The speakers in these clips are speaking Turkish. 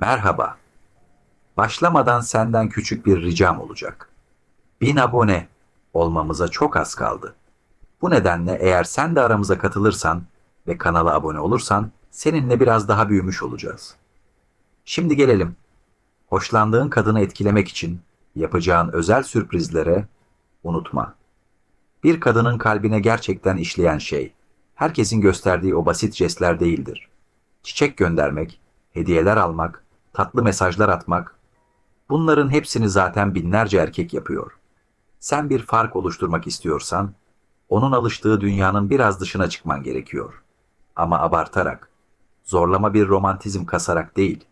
Merhaba. Başlamadan senden küçük bir ricam olacak. Bin abone olmamıza çok az kaldı. Bu nedenle eğer sen de aramıza katılırsan ve kanala abone olursan seninle biraz daha büyümüş olacağız. Şimdi gelelim. Hoşlandığın kadını etkilemek için yapacağın özel sürprizlere unutma. Bir kadının kalbine gerçekten işleyen şey, herkesin gösterdiği o basit jestler değildir. Çiçek göndermek, hediyeler almak, tatlı mesajlar atmak, bunların hepsini zaten binlerce erkek yapıyor. Sen bir fark oluşturmak istiyorsan, onun alıştığı dünyanın biraz dışına çıkman gerekiyor. Ama abartarak, zorlama bir romantizm kasarak değil.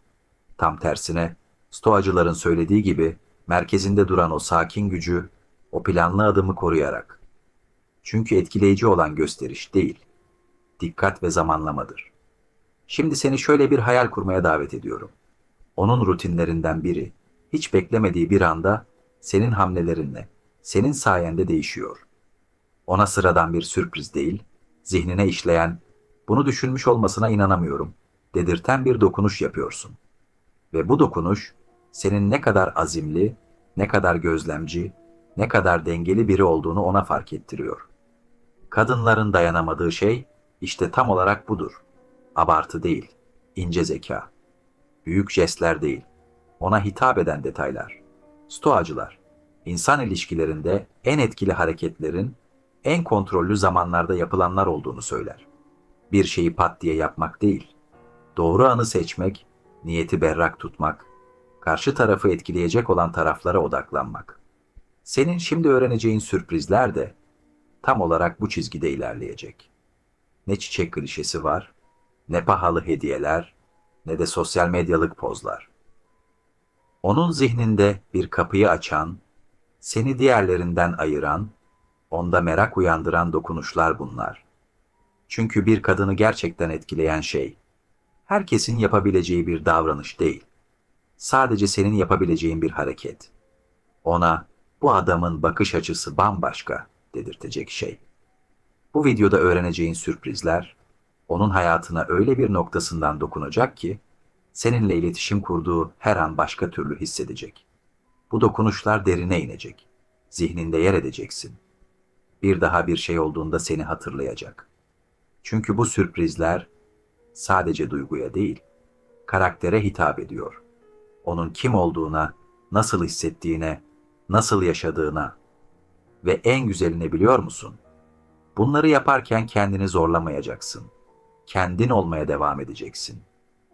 Tam tersine, stoacıların söylediği gibi merkezinde duran o sakin gücü, o planlı adımı koruyarak. Çünkü etkileyici olan gösteriş değil, dikkat ve zamanlamadır. Şimdi seni şöyle bir hayal kurmaya davet ediyorum. Onun rutinlerinden biri, hiç beklemediği bir anda senin hamlelerinle, senin sayende değişiyor. Ona sıradan bir sürpriz değil, zihnine işleyen, bunu düşünmüş olmasına inanamıyorum, dedirten bir dokunuş yapıyorsun. Ve bu dokunuş, senin ne kadar azimli, ne kadar gözlemci, ne kadar dengeli biri olduğunu ona fark ettiriyor. Kadınların dayanamadığı şey işte tam olarak budur. Abartı değil, ince zeka. Büyük jestler değil, ona hitap eden detaylar. Stoacılar, insan ilişkilerinde en etkili hareketlerin en kontrollü zamanlarda yapılanlar olduğunu söyler. Bir şeyi pat diye yapmak değil, doğru anı seçmek, niyeti berrak tutmak, karşı tarafı etkileyecek olan taraflara odaklanmak. Senin şimdi öğreneceğin sürprizler de tam olarak bu çizgide ilerleyecek. Ne çiçek klişesi var, ne pahalı hediyeler, ne de sosyal medyalık pozlar. Onun zihninde bir kapıyı açan, seni diğerlerinden ayıran, onda merak uyandıran dokunuşlar bunlar. Çünkü bir kadını gerçekten etkileyen şey, herkesin yapabileceği bir davranış değil. Sadece senin yapabileceğin bir hareket. Ona bu adamın bakış açısı bambaşka dedirtecek şey. Bu videoda öğreneceğin sürprizler, onun hayatına öyle bir noktasından dokunacak ki, seninle iletişim kurduğu her an başka türlü hissedecek. Bu dokunuşlar derine inecek. Zihninde yer edeceksin. Bir daha bir şey olduğunda seni hatırlayacak. Çünkü bu sürprizler sadece duyguya değil, karaktere hitap ediyor. Onun kim olduğuna, nasıl hissettiğine, nasıl yaşadığına ve en güzelini biliyor musun? Bunları yaparken kendini zorlamayacaksın. Kendin olmaya devam edeceksin.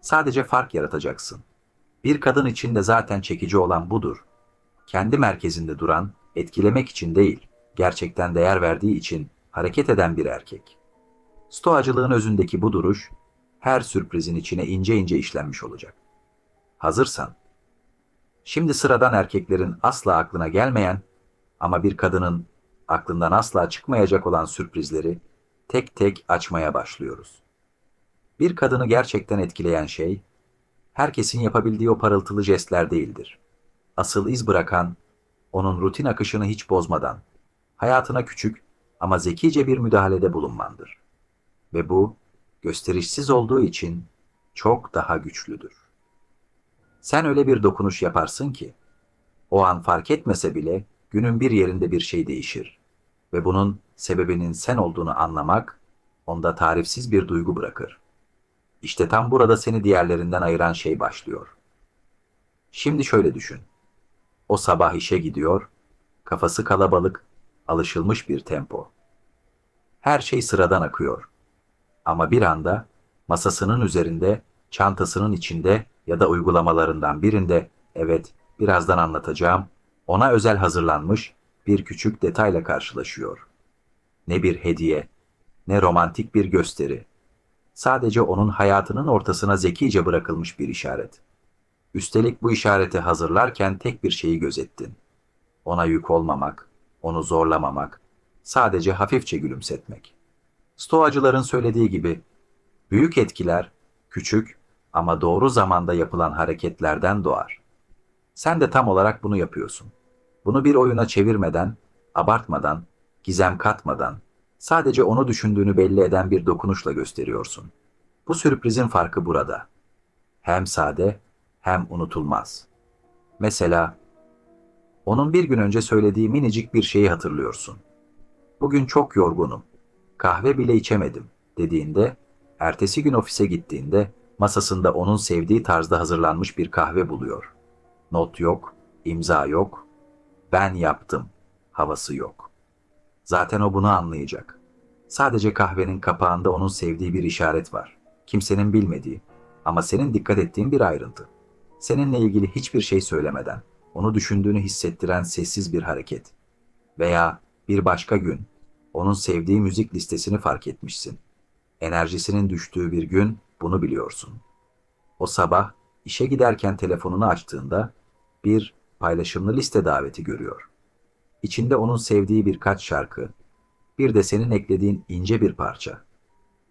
Sadece fark yaratacaksın. Bir kadın için de zaten çekici olan budur. Kendi merkezinde duran, etkilemek için değil, gerçekten değer verdiği için hareket eden bir erkek. Stoacılığın özündeki bu duruş, her sürprizin içine ince ince işlenmiş olacak. Hazırsan, şimdi sıradan erkeklerin asla aklına gelmeyen ama bir kadının aklından asla çıkmayacak olan sürprizleri tek tek açmaya başlıyoruz. Bir kadını gerçekten etkileyen şey, herkesin yapabildiği o parıltılı jestler değildir. Asıl iz bırakan, onun rutin akışını hiç bozmadan, hayatına küçük ama zekice bir müdahalede bulunmandır. Ve bu, gösterişsiz olduğu için çok daha güçlüdür. Sen öyle bir dokunuş yaparsın ki, o an fark etmese bile günün bir yerinde bir şey değişir ve bunun sebebinin sen olduğunu anlamak onda tarifsiz bir duygu bırakır. İşte tam burada seni diğerlerinden ayıran şey başlıyor. Şimdi şöyle düşün. O sabah işe gidiyor, kafası kalabalık, alışılmış bir tempo. Her şey sıradan akıyor. Ama bir anda masasının üzerinde, çantasının içinde ya da uygulamalarından birinde, evet birazdan anlatacağım, ona özel hazırlanmış bir küçük detayla karşılaşıyor. Ne bir hediye, ne romantik bir gösteri. Sadece onun hayatının ortasına zekice bırakılmış bir işaret. Üstelik bu işareti hazırlarken tek bir şeyi gözettin. Ona yük olmamak, onu zorlamamak, sadece hafifçe gülümsetmek. Stoacıların söylediği gibi, büyük etkiler, küçük ama doğru zamanda yapılan hareketlerden doğar. Sen de tam olarak bunu yapıyorsun. Bunu bir oyuna çevirmeden, abartmadan, gizem katmadan, sadece onu düşündüğünü belli eden bir dokunuşla gösteriyorsun. Bu sürprizin farkı burada. Hem sade, hem unutulmaz. Mesela onun bir gün önce söylediği minicik bir şeyi hatırlıyorsun. Bugün çok yorgunum. Kahve bile içemedim dediğinde, ertesi gün ofise gittiğinde masasında onun sevdiği tarzda hazırlanmış bir kahve buluyor. Not yok, imza yok, ben yaptım havası yok. Zaten o bunu anlayacak. Sadece kahvenin kapağında onun sevdiği bir işaret var. Kimsenin bilmediği ama senin dikkat ettiğin bir ayrıntı. Seninle ilgili hiçbir şey söylemeden onu düşündüğünü hissettiren sessiz bir hareket. Veya bir başka gün onun sevdiği müzik listesini fark etmişsin. Enerjisinin düştüğü bir gün bunu biliyorsun. O sabah işe giderken telefonunu açtığında bir paylaşımlı liste daveti görüyor. İçinde onun sevdiği birkaç şarkı, bir de senin eklediğin ince bir parça.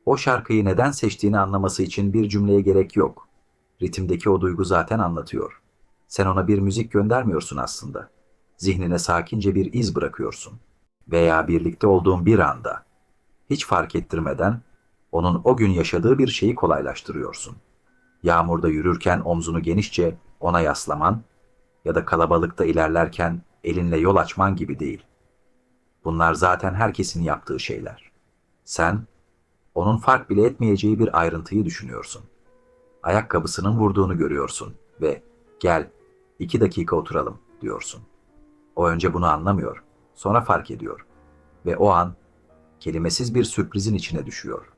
O şarkıyı neden seçtiğini anlaması için bir cümleye gerek yok. Ritimdeki o duygu zaten anlatıyor. Sen ona bir müzik göndermiyorsun aslında. Zihnine sakince bir iz bırakıyorsun. Veya birlikte olduğun bir anda, hiç fark ettirmeden onun o gün yaşadığı bir şeyi kolaylaştırıyorsun. Yağmurda yürürken omzunu genişçe ona yaslaman ya da kalabalıkta ilerlerken elinle yol açman gibi değil. Bunlar zaten herkesin yaptığı şeyler. Sen, onun fark bile etmeyeceği bir ayrıntıyı düşünüyorsun. Ayakkabısının vurduğunu görüyorsun ve gel iki dakika oturalım diyorsun. O önce bunu anlamıyor, sonra fark ediyor ve o an kelimesiz bir sürprizin içine düşüyor.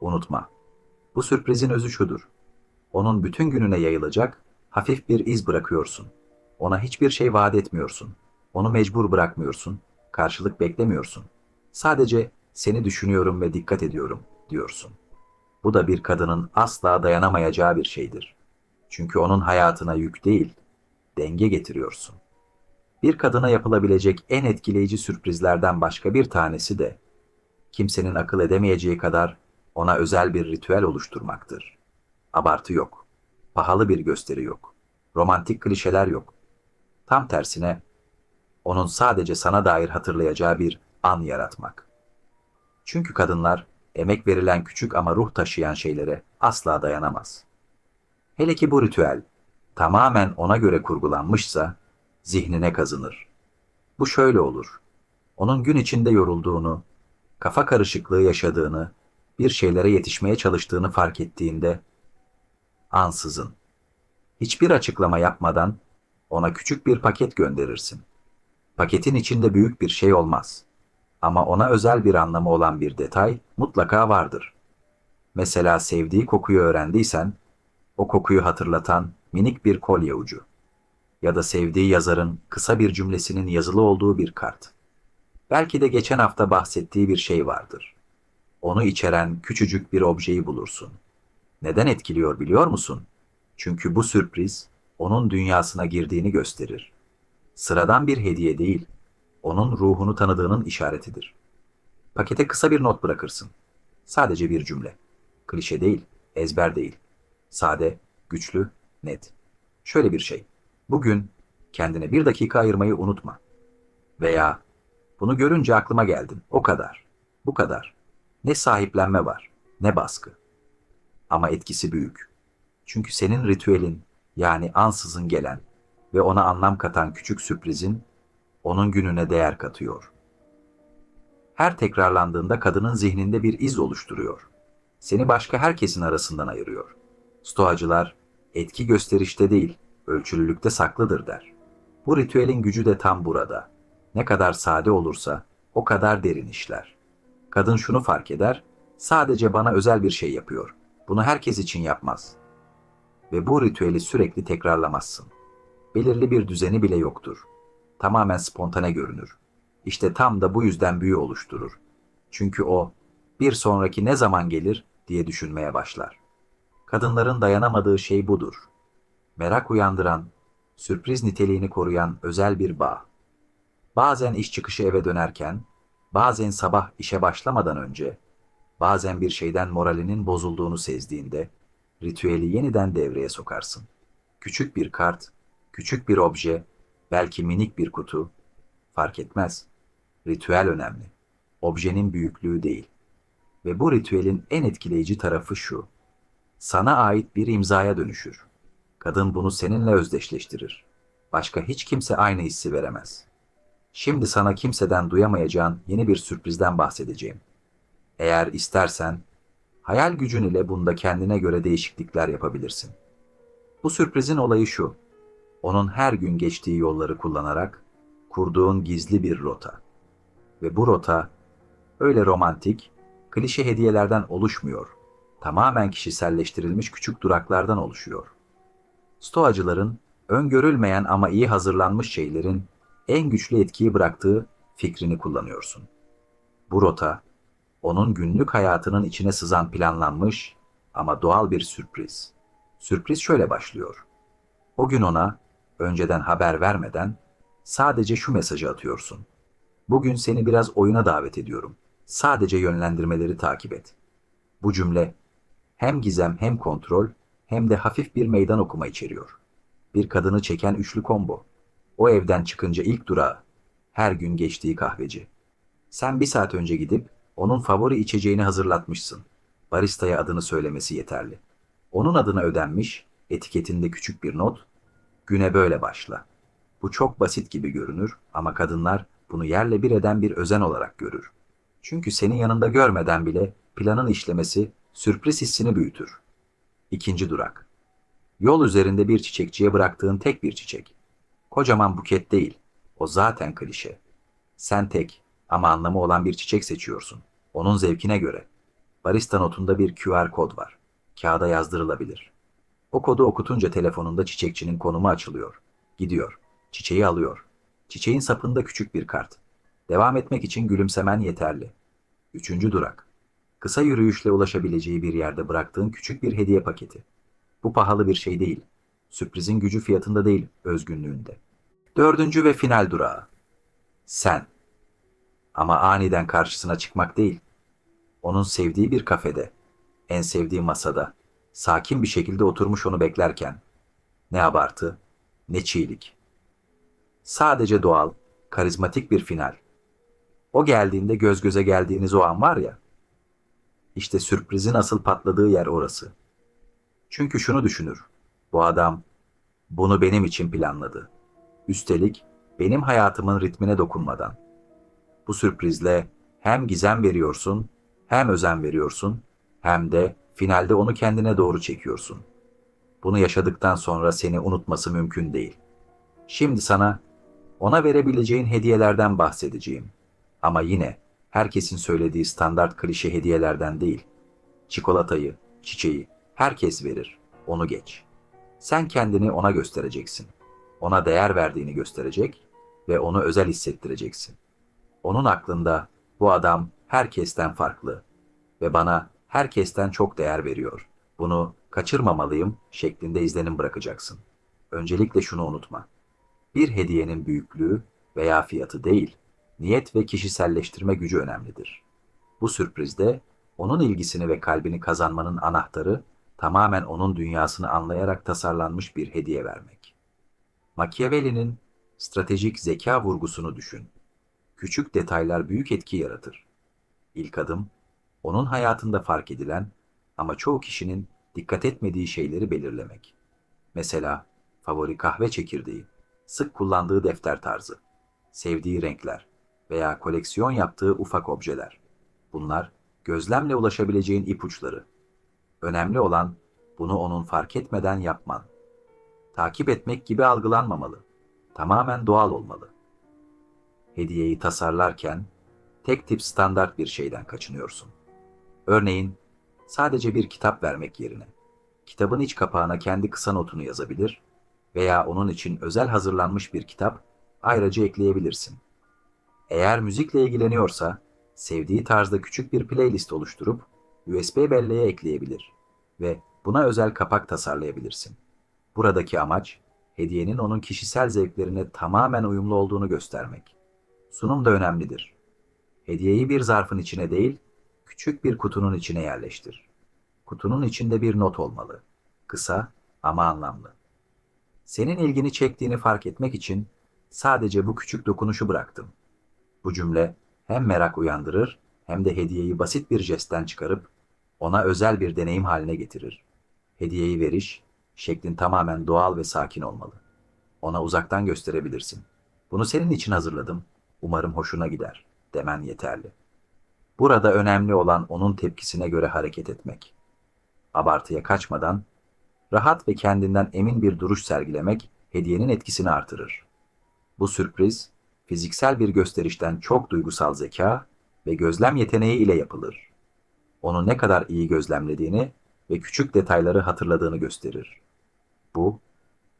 Unutma, bu sürprizin özü şudur. Onun bütün gününe yayılacak hafif bir iz bırakıyorsun. Ona hiçbir şey vaat etmiyorsun. Onu mecbur bırakmıyorsun. Karşılık beklemiyorsun. Sadece seni düşünüyorum ve dikkat ediyorum diyorsun. Bu da bir kadının asla dayanamayacağı bir şeydir. Çünkü onun hayatına yük değil, denge getiriyorsun. Bir kadına yapılabilecek en etkileyici sürprizlerden başka bir tanesi de kimsenin akıl edemeyeceği kadar ona özel bir ritüel oluşturmaktır. Abartı yok. Pahalı bir gösteri yok. Romantik klişeler yok. Tam tersine onun sadece sana dair hatırlayacağı bir an yaratmak. Çünkü kadınlar emek verilen küçük ama ruh taşıyan şeylere asla dayanamaz. Hele ki bu ritüel tamamen ona göre kurgulanmışsa zihnine kazınır. Bu şöyle olur. Onun gün içinde yorulduğunu, kafa karışıklığı yaşadığını, bir şeylere yetişmeye çalıştığını fark ettiğinde ansızın hiçbir açıklama yapmadan ona küçük bir paket gönderirsin. Paketin içinde büyük bir şey olmaz. Ama ona özel bir anlamı olan bir detay mutlaka vardır. Mesela sevdiği kokuyu öğrendiysen, o kokuyu hatırlatan minik bir kolye ucu. Ya da sevdiği yazarın kısa bir cümlesinin yazılı olduğu bir kart. Belki de geçen hafta bahsettiği bir şey vardır. Onu içeren küçücük bir objeyi bulursun. Neden etkiliyor biliyor musun? Çünkü bu sürpriz onun dünyasına girdiğini gösterir. Sıradan bir hediye değil, onun ruhunu tanıdığının işaretidir. Pakete kısa bir not bırakırsın. Sadece bir cümle. Klişe değil, ezber değil. Sade, güçlü, net. Şöyle bir şey. Bugün kendine bir dakika ayırmayı unutma. Veya bunu görünce aklıma geldin. O kadar. Bu kadar. Ne sahiplenme var, ne baskı. Ama etkisi büyük. Çünkü senin ritüelin yani ansızın gelen ve ona anlam katan küçük sürprizin onun gününe değer katıyor. Her tekrarlandığında kadının zihninde bir iz oluşturuyor. Seni başka herkesin arasından ayırıyor. Stoacılar etki gösterişte değil, ölçülülükte saklıdır der. Bu ritüelin gücü de tam burada. Ne kadar sade olursa o kadar derin işler. Kadın şunu fark eder, sadece bana özel bir şey yapıyor. Bunu herkes için yapmaz. Ve bu ritüeli sürekli tekrarlamazsın. Belirli bir düzeni bile yoktur. Tamamen spontane görünür. İşte tam da bu yüzden büyü oluşturur. Çünkü o, bir sonraki ne zaman gelir diye düşünmeye başlar. Kadınların dayanamadığı şey budur. Merak uyandıran, sürpriz niteliğini koruyan özel bir bağ. Bazen iş çıkışı eve dönerken, bazen sabah işe başlamadan önce, bazen bir şeyden moralinin bozulduğunu sezdiğinde, ritüeli yeniden devreye sokarsın. Küçük bir kart, küçük bir obje, belki minik bir kutu, fark etmez. Ritüel önemli. Objenin büyüklüğü değil. Ve bu ritüelin en etkileyici tarafı şu. Sana ait bir imzaya dönüşür. Kadın bunu seninle özdeşleştirir. Başka hiç kimse aynı hissi veremez. Şimdi sana kimseden duyamayacağın yeni bir sürprizden bahsedeceğim. Eğer istersen, hayal gücün ile bunda kendine göre değişiklikler yapabilirsin. Bu sürprizin olayı şu. Onun her gün geçtiği yolları kullanarak kurduğun gizli bir rota. Ve bu rota öyle romantik, klişe hediyelerden oluşmuyor. Tamamen kişiselleştirilmiş küçük duraklardan oluşuyor. Stoacıların öngörülmeyen ama iyi hazırlanmış şeylerin en güçlü etkiyi bıraktığı fikrini kullanıyorsun. Bu rota, onun günlük hayatının içine sızan planlanmış ama doğal bir sürpriz. Sürpriz şöyle başlıyor. O gün ona önceden haber vermeden sadece şu mesajı atıyorsun. Bugün seni biraz oyuna davet ediyorum. Sadece yönlendirmeleri takip et. Bu cümle hem gizem hem kontrol hem de hafif bir meydan okuma içeriyor. Bir kadını çeken üçlü combo. O evden çıkınca ilk durağı, her gün geçtiği kahveci. Sen bir saat önce gidip onun favori içeceğini hazırlatmışsın. Baristaya adını söylemesi yeterli. Onun adına ödenmiş, etiketinde küçük bir not, güne böyle başla. Bu çok basit gibi görünür ama kadınlar bunu yerle bir eden bir özen olarak görür. Çünkü senin yanında görmeden bile planın işlemesi sürpriz hissini büyütür. İkinci durak. Yol üzerinde bir çiçekçiye bıraktığın tek bir çiçek. Kocaman buket değil. O zaten klişe. Sen tek ama anlamı olan bir çiçek seçiyorsun. Onun zevkine göre. Barista notunda bir QR kod var. Kağıda yazdırılabilir. O kodu okutunca telefonunda çiçekçinin konumu açılıyor. Gidiyor. Çiçeği alıyor. Çiçeğin sapında küçük bir kart. Devam etmek için gülümsemen yeterli. Üçüncü durak. Kısa yürüyüşle ulaşabileceği bir yerde bıraktığın küçük bir hediye paketi. Bu pahalı bir şey değil. Sürprizin gücü fiyatında değil, özgünlüğünde. Dördüncü ve final durağı. Sen. Ama aniden karşısına çıkmak değil. Onun sevdiği bir kafede, en sevdiği masada, sakin bir şekilde oturmuş onu beklerken. Ne abartı, ne çiğlik. Sadece doğal, karizmatik bir final. O geldiğinde göz göze geldiğiniz o an var ya, işte sürprizin asıl patladığı yer orası. Çünkü şunu düşünür. Bu adam bunu benim için planladı. Üstelik benim hayatımın ritmine dokunmadan. Bu sürprizle hem gizem veriyorsun, hem özen veriyorsun, hem de finalde onu kendine doğru çekiyorsun. Bunu yaşadıktan sonra seni unutması mümkün değil. Şimdi sana ona verebileceğin hediyelerden bahsedeceğim. Ama yine herkesin söylediği standart klişe hediyelerden değil. Çikolatayı, çiçeği herkes verir. Onu geç. Sen kendini ona göstereceksin. Ona değer verdiğini gösterecek ve onu özel hissettireceksin. Onun aklında bu adam herkesten farklı ve bana herkesten çok değer veriyor. Bunu kaçırmamalıyım şeklinde izlenim bırakacaksın. Öncelikle şunu unutma. Bir hediyenin büyüklüğü veya fiyatı değil, niyet ve kişiselleştirme gücü önemlidir. Bu sürprizde onun ilgisini ve kalbini kazanmanın anahtarı tamamen onun dünyasını anlayarak tasarlanmış bir hediye vermek. Machiavelli'nin stratejik zeka vurgusunu düşün. Küçük detaylar büyük etki yaratır. İlk adım, onun hayatında fark edilen ama çoğu kişinin dikkat etmediği şeyleri belirlemek. Mesela favori kahve çekirdeği, sık kullandığı defter tarzı, sevdiği renkler veya koleksiyon yaptığı ufak objeler. Bunlar gözlemle ulaşabileceğin ipuçları. Önemli olan bunu onun fark etmeden yapman. Takip etmek gibi algılanmamalı. Tamamen doğal olmalı. Hediyeyi tasarlarken tek tip standart bir şeyden kaçınıyorsun. Örneğin sadece bir kitap vermek yerine kitabın iç kapağına kendi kısa notunu yazabilir veya onun için özel hazırlanmış bir kitap ayrıca ekleyebilirsin. Eğer müzikle ilgileniyorsa sevdiği tarzda küçük bir playlist oluşturup USB belleğe ekleyebilir ve buna özel kapak tasarlayabilirsin. Buradaki amaç hediyenin onun kişisel zevklerine tamamen uyumlu olduğunu göstermek. Sunum da önemlidir. Hediyeyi bir zarfın içine değil, küçük bir kutunun içine yerleştir. Kutunun içinde bir not olmalı. Kısa ama anlamlı. Senin ilgini çektiğini fark etmek için sadece bu küçük dokunuşu bıraktım. Bu cümle hem merak uyandırır hem de hediyeyi basit bir jestten çıkarıp ona özel bir deneyim haline getirir. Hediyeyi veriş, Şeklin tamamen doğal ve sakin olmalı. Ona uzaktan gösterebilirsin. Bunu senin için hazırladım. Umarım hoşuna gider. Demen yeterli. Burada önemli olan onun tepkisine göre hareket etmek. Abartıya kaçmadan, rahat ve kendinden emin bir duruş sergilemek hediyenin etkisini artırır. Bu sürpriz, fiziksel bir gösterişten çok duygusal zeka ve gözlem yeteneği ile yapılır. Onu ne kadar iyi gözlemlediğini ve küçük detayları hatırladığını gösterir. Bu,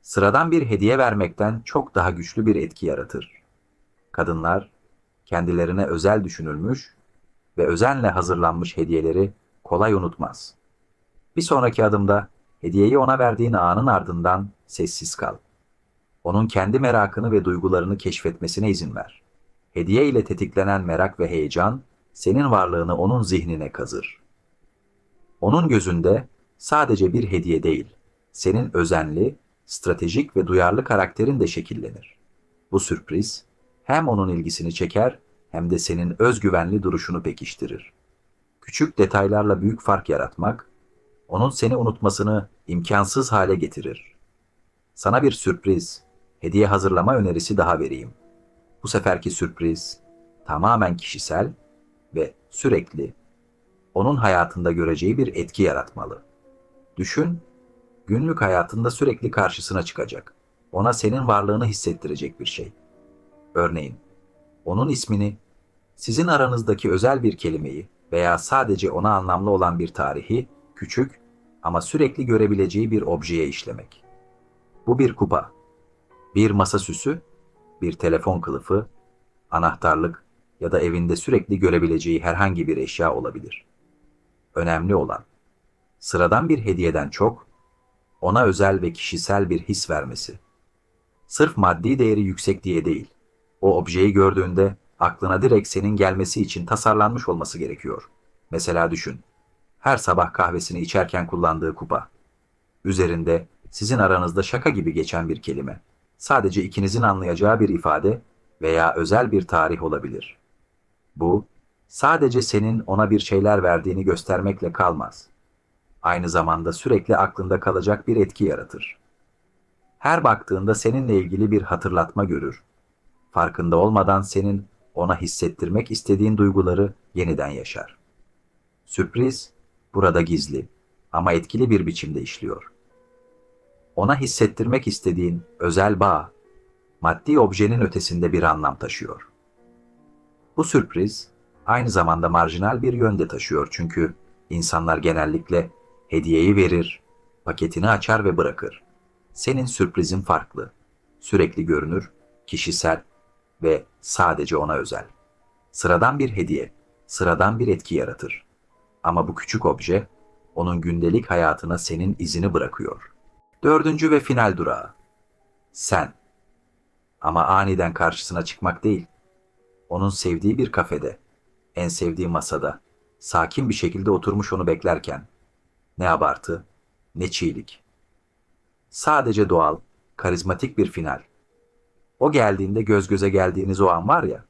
sıradan bir hediye vermekten çok daha güçlü bir etki yaratır. Kadınlar, kendilerine özel düşünülmüş ve özenle hazırlanmış hediyeleri kolay unutmaz. Bir sonraki adımda hediyeyi ona verdiğin anın ardından sessiz kal. Onun kendi merakını ve duygularını keşfetmesine izin ver. Hediye ile tetiklenen merak ve heyecan senin varlığını onun zihnine kazır. Onun gözünde sadece bir hediye değil, senin özenli, stratejik ve duyarlı karakterin de şekillenir. Bu sürpriz hem onun ilgisini çeker hem de senin özgüvenli duruşunu pekiştirir. Küçük detaylarla büyük fark yaratmak, onun seni unutmasını imkansız hale getirir. Sana bir sürpriz, hediye hazırlama önerisi daha vereyim. Bu seferki sürpriz tamamen kişisel ve sürekli onun hayatında göreceği bir etki yaratmalı. Düşün, günlük hayatında sürekli karşısına çıkacak. Ona senin varlığını hissettirecek bir şey. Örneğin, onun ismini, sizin aranızdaki özel bir kelimeyi veya sadece ona anlamlı olan bir tarihi, küçük ama sürekli görebileceği bir objeye işlemek. Bu bir kupa, bir masa süsü, bir telefon kılıfı, anahtarlık ya da evinde sürekli görebileceği herhangi bir eşya olabilir. Önemli olan, sıradan bir hediyeden çok, ona özel ve kişisel bir his vermesi. Sırf maddi değeri yüksek diye değil, o objeyi gördüğünde aklına direkt senin gelmesi için tasarlanmış olması gerekiyor. Mesela düşün, her sabah kahvesini içerken kullandığı kupa. Üzerinde sizin aranızda şaka gibi geçen bir kelime. Sadece ikinizin anlayacağı bir ifade veya özel bir tarih olabilir. Bu, sadece senin ona bir şeyler verdiğini göstermekle kalmaz. Aynı zamanda sürekli aklında kalacak bir etki yaratır. Her baktığında seninle ilgili bir hatırlatma görür. Farkında olmadan senin ona hissettirmek istediğin duyguları yeniden yaşar. Sürpriz burada gizli ama etkili bir biçimde işliyor. Ona hissettirmek istediğin özel bağ, maddi objenin ötesinde bir anlam taşıyor. Bu sürpriz aynı zamanda marjinal bir yönde taşıyor çünkü insanlar genellikle hediyeyi verir, paketini açar ve bırakır. Senin sürprizin farklı, sürekli görünür, kişisel ve sadece ona özel. Sıradan bir hediye, sıradan bir etki yaratır. Ama bu küçük obje onun gündelik hayatına senin izini bırakıyor. Dördüncü ve final durağı. Sen. Ama aniden karşısına çıkmak değil. Onun sevdiği bir kafede, en sevdiği masada, sakin bir şekilde oturmuş onu beklerken. Ne abartı, ne çiğlik. Sadece doğal, karizmatik bir final. O geldiğinde göz göze geldiğiniz o an var ya,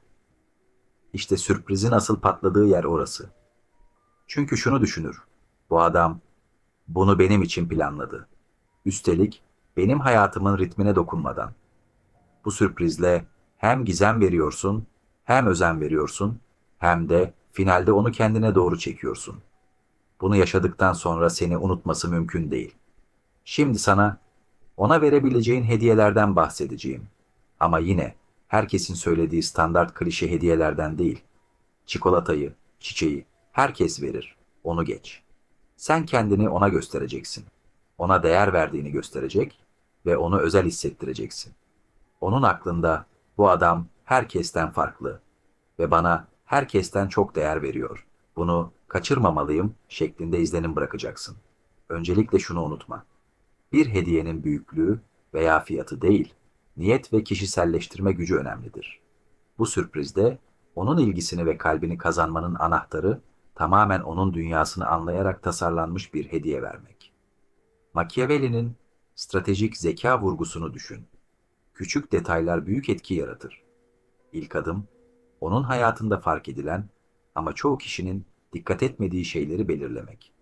işte sürprizin asıl patladığı yer orası. Çünkü şunu düşünür. Bu adam bunu benim için planladı. Üstelik benim hayatımın ritmine dokunmadan. Bu sürprizle hem gizem veriyorsun, hem özen veriyorsun, hem de finalde onu kendine doğru çekiyorsun. Bunu yaşadıktan sonra seni unutması mümkün değil. Şimdi sana ona verebileceğin hediyelerden bahsedeceğim. Ama yine herkesin söylediği standart klişe hediyelerden değil. Çikolatayı, çiçeği herkes verir. Onu geç. Sen kendini ona göstereceksin. Ona değer verdiğini gösterecek ve onu özel hissettireceksin. Onun aklında bu adam herkesten farklı ve bana herkesten çok değer veriyor. Bunu kaçırmamalıyım şeklinde izlenim bırakacaksın. Öncelikle şunu unutma. Bir hediyenin büyüklüğü veya fiyatı değil, niyet ve kişiselleştirme gücü önemlidir. Bu sürprizde onun ilgisini ve kalbini kazanmanın anahtarı tamamen onun dünyasını anlayarak tasarlanmış bir hediye vermek. Machiavelli'nin stratejik zeka vurgusunu düşün. Küçük detaylar büyük etki yaratır. İlk adım, onun hayatında fark edilen ama çoğu kişinin dikkat etmediği şeyleri belirlemek.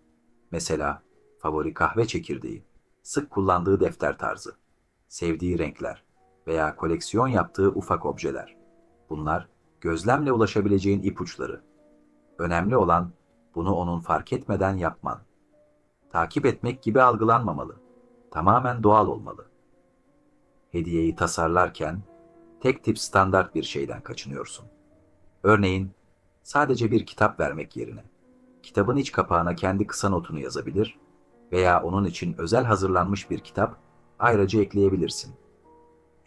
Mesela favori kahve çekirdeği, sık kullandığı defter tarzı, sevdiği renkler veya koleksiyon yaptığı ufak objeler. Bunlar gözlemle ulaşabileceğin ipuçları. Önemli olan bunu onun fark etmeden yapman. Takip etmek gibi algılanmamalı. Tamamen doğal olmalı. Hediyeyi tasarlarken tek tip standart bir şeyden kaçınıyorsun. Örneğin sadece bir kitap vermek yerine kitabın iç kapağına kendi kısa notunu yazabilir veya onun için özel hazırlanmış bir kitap ayrıca ekleyebilirsin.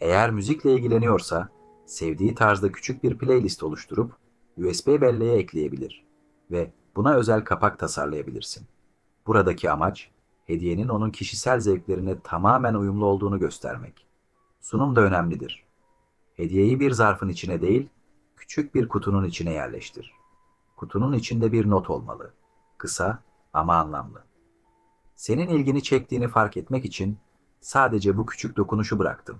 Eğer müzikle ilgileniyorsa sevdiği tarzda küçük bir playlist oluşturup USB belleğe ekleyebilir ve buna özel kapak tasarlayabilirsin. Buradaki amaç hediyenin onun kişisel zevklerine tamamen uyumlu olduğunu göstermek. Sunum da önemlidir. Hediyeyi bir zarfın içine değil, küçük bir kutunun içine yerleştir. Kutunun içinde bir not olmalı. Kısa ama anlamlı. Senin ilgini çektiğini fark etmek için sadece bu küçük dokunuşu bıraktım.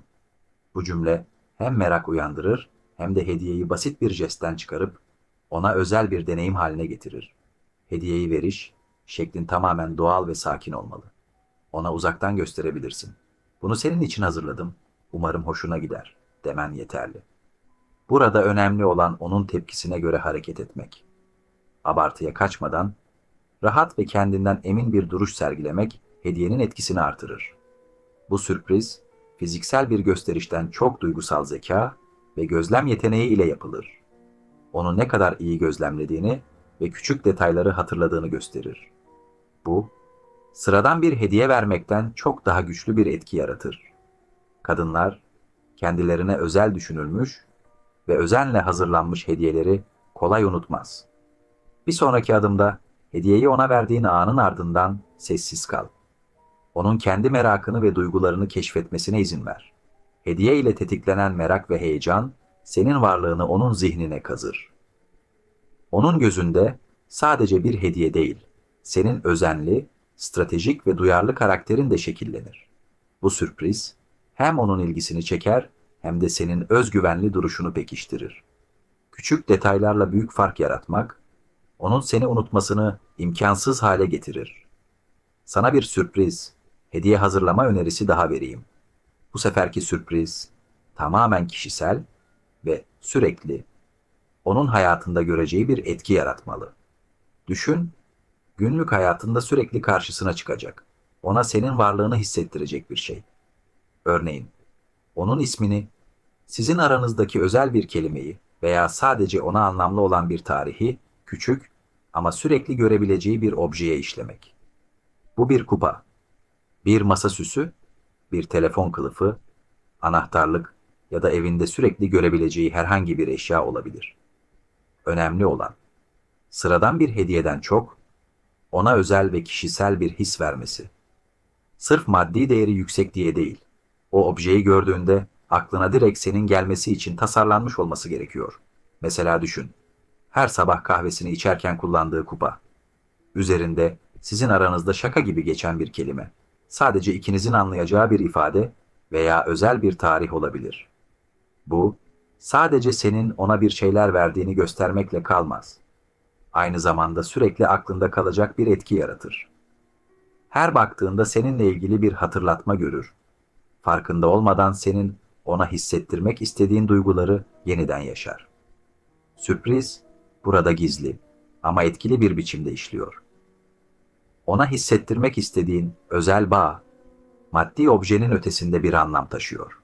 Bu cümle hem merak uyandırır hem de hediyeyi basit bir jestten çıkarıp ona özel bir deneyim haline getirir. Hediyeyi veriş, şeklin tamamen doğal ve sakin olmalı. Ona uzaktan gösterebilirsin. Bunu senin için hazırladım. Umarım hoşuna gider. Demen yeterli. Burada önemli olan onun tepkisine göre hareket etmek. Abartıya kaçmadan, rahat ve kendinden emin bir duruş sergilemek hediyenin etkisini artırır. Bu sürpriz, fiziksel bir gösterişten çok duygusal zeka ve gözlem yeteneği ile yapılır. Onu ne kadar iyi gözlemlediğini ve küçük detayları hatırladığını gösterir. Bu, sıradan bir hediye vermekten çok daha güçlü bir etki yaratır. Kadınlar, kendilerine özel düşünülmüş ve özenle hazırlanmış hediyeleri kolay unutmaz. Bir sonraki adımda hediyeyi ona verdiğin anın ardından sessiz kal. Onun kendi merakını ve duygularını keşfetmesine izin ver. Hediye ile tetiklenen merak ve heyecan senin varlığını onun zihnine kazır. Onun gözünde sadece bir hediye değil, senin özenli, stratejik ve duyarlı karakterin de şekillenir. Bu sürpriz hem onun ilgisini çeker hem de senin özgüvenli duruşunu pekiştirir. Küçük detaylarla büyük fark yaratmak, onun seni unutmasını imkansız hale getirir. Sana bir sürpriz, hediye hazırlama önerisi daha vereyim. Bu seferki sürpriz tamamen kişisel ve sürekli onun hayatında göreceği bir etki yaratmalı. Düşün, günlük hayatında sürekli karşısına çıkacak. Ona senin varlığını hissettirecek bir şey. Örneğin, onun ismini, sizin aranızdaki özel bir kelimeyi veya sadece ona anlamlı olan bir tarihi, küçük ama sürekli görebileceği bir objeye işlemek. Bu bir kupa, bir masa süsü, bir telefon kılıfı, anahtarlık ya da evinde sürekli görebileceği herhangi bir eşya olabilir. Önemli olan, sıradan bir hediyeden çok, ona özel ve kişisel bir his vermesi. Sırf maddi değeri yüksek diye değil, o objeyi gördüğünde aklına direkt senin gelmesi için tasarlanmış olması gerekiyor. Mesela düşün, her sabah kahvesini içerken kullandığı kupa. Üzerinde sizin aranızda şaka gibi geçen bir kelime. Sadece ikinizin anlayacağı bir ifade veya özel bir tarih olabilir. Bu, sadece senin ona bir şeyler verdiğini göstermekle kalmaz. Aynı zamanda sürekli aklında kalacak bir etki yaratır. Her baktığında seninle ilgili bir hatırlatma görür. Farkında olmadan senin ona hissettirmek istediğin duyguları yeniden yaşar. Sürpriz burada gizli ama etkili bir biçimde işliyor. Ona hissettirmek istediğin özel bağ, maddi objenin ötesinde bir anlam taşıyor.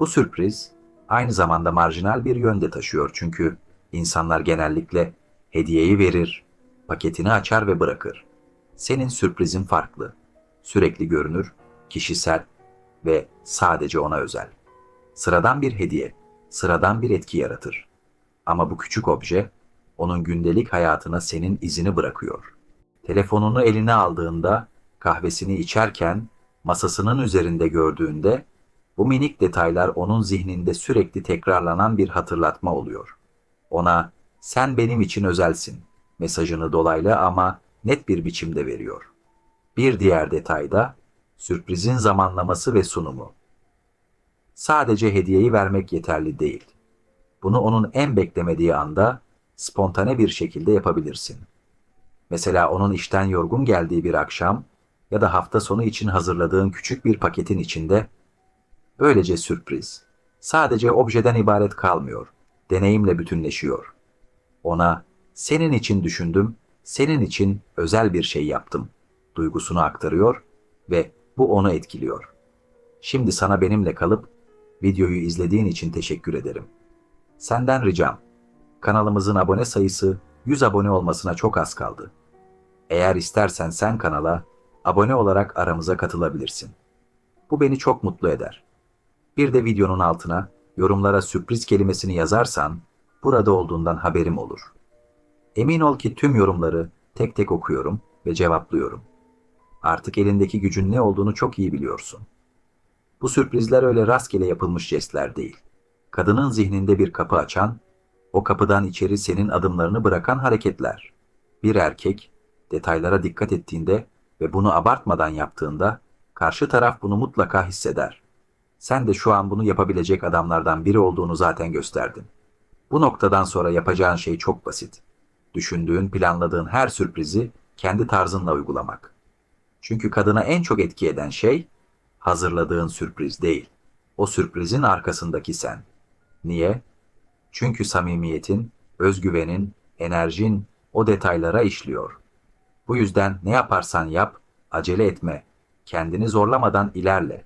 Bu sürpriz aynı zamanda marjinal bir yönde taşıyor çünkü insanlar genellikle hediyeyi verir, paketini açar ve bırakır. Senin sürprizin farklı, sürekli görünür, kişisel ve sadece ona özel. Sıradan bir hediye, sıradan bir etki yaratır. Ama bu küçük obje onun gündelik hayatına senin izini bırakıyor. Telefonunu eline aldığında, kahvesini içerken, masasının üzerinde gördüğünde bu minik detaylar onun zihninde sürekli tekrarlanan bir hatırlatma oluyor. Ona sen benim için özelsin mesajını dolaylı ama net bir biçimde veriyor. Bir diğer detay da sürprizin zamanlaması ve sunumu. Sadece hediyeyi vermek yeterli değil. Bunu onun en beklemediği anda spontane bir şekilde yapabilirsin. Mesela onun işten yorgun geldiği bir akşam ya da hafta sonu için hazırladığın küçük bir paketin içinde böylece sürpriz sadece objeden ibaret kalmıyor, deneyimle bütünleşiyor. Ona senin için düşündüm, senin için özel bir şey yaptım duygusunu aktarıyor ve bu onu etkiliyor. Şimdi sana benimle kalıp videoyu izlediğin için teşekkür ederim. Senden ricam, kanalımızın abone sayısı 100 abone olmasına çok az kaldı. Eğer istersen sen kanala abone olarak aramıza katılabilirsin. Bu beni çok mutlu eder. Bir de videonun altına yorumlara sürpriz kelimesini yazarsan burada olduğundan haberim olur. Emin ol ki tüm yorumları tek tek okuyorum ve cevaplıyorum. Artık elindeki gücün ne olduğunu çok iyi biliyorsun. Bu sürprizler öyle rastgele yapılmış jestler değil. Kadının zihninde bir kapı açan, o kapıdan içeri senin adımlarını bırakan hareketler. Bir erkek detaylara dikkat ettiğinde ve bunu abartmadan yaptığında karşı taraf bunu mutlaka hisseder. Sen de şu an bunu yapabilecek adamlardan biri olduğunu zaten gösterdin. Bu noktadan sonra yapacağın şey çok basit. Düşündüğün, planladığın her sürprizi kendi tarzınla uygulamak. Çünkü kadına en çok etki eden şey hazırladığın sürpriz değil. O sürprizin arkasındaki sen. Niye? Çünkü samimiyetin, özgüvenin, enerjin o detaylara işliyor. Bu yüzden ne yaparsan yap, acele etme. Kendini zorlamadan ilerle.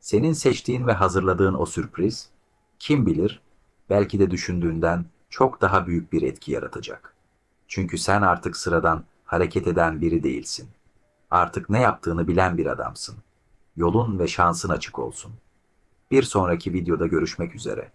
Senin seçtiğin ve hazırladığın o sürpriz, kim bilir, belki de düşündüğünden çok daha büyük bir etki yaratacak. Çünkü sen artık sıradan hareket eden biri değilsin. Artık ne yaptığını bilen bir adamsın. Yolun ve şansın açık olsun. Bir sonraki videoda görüşmek üzere.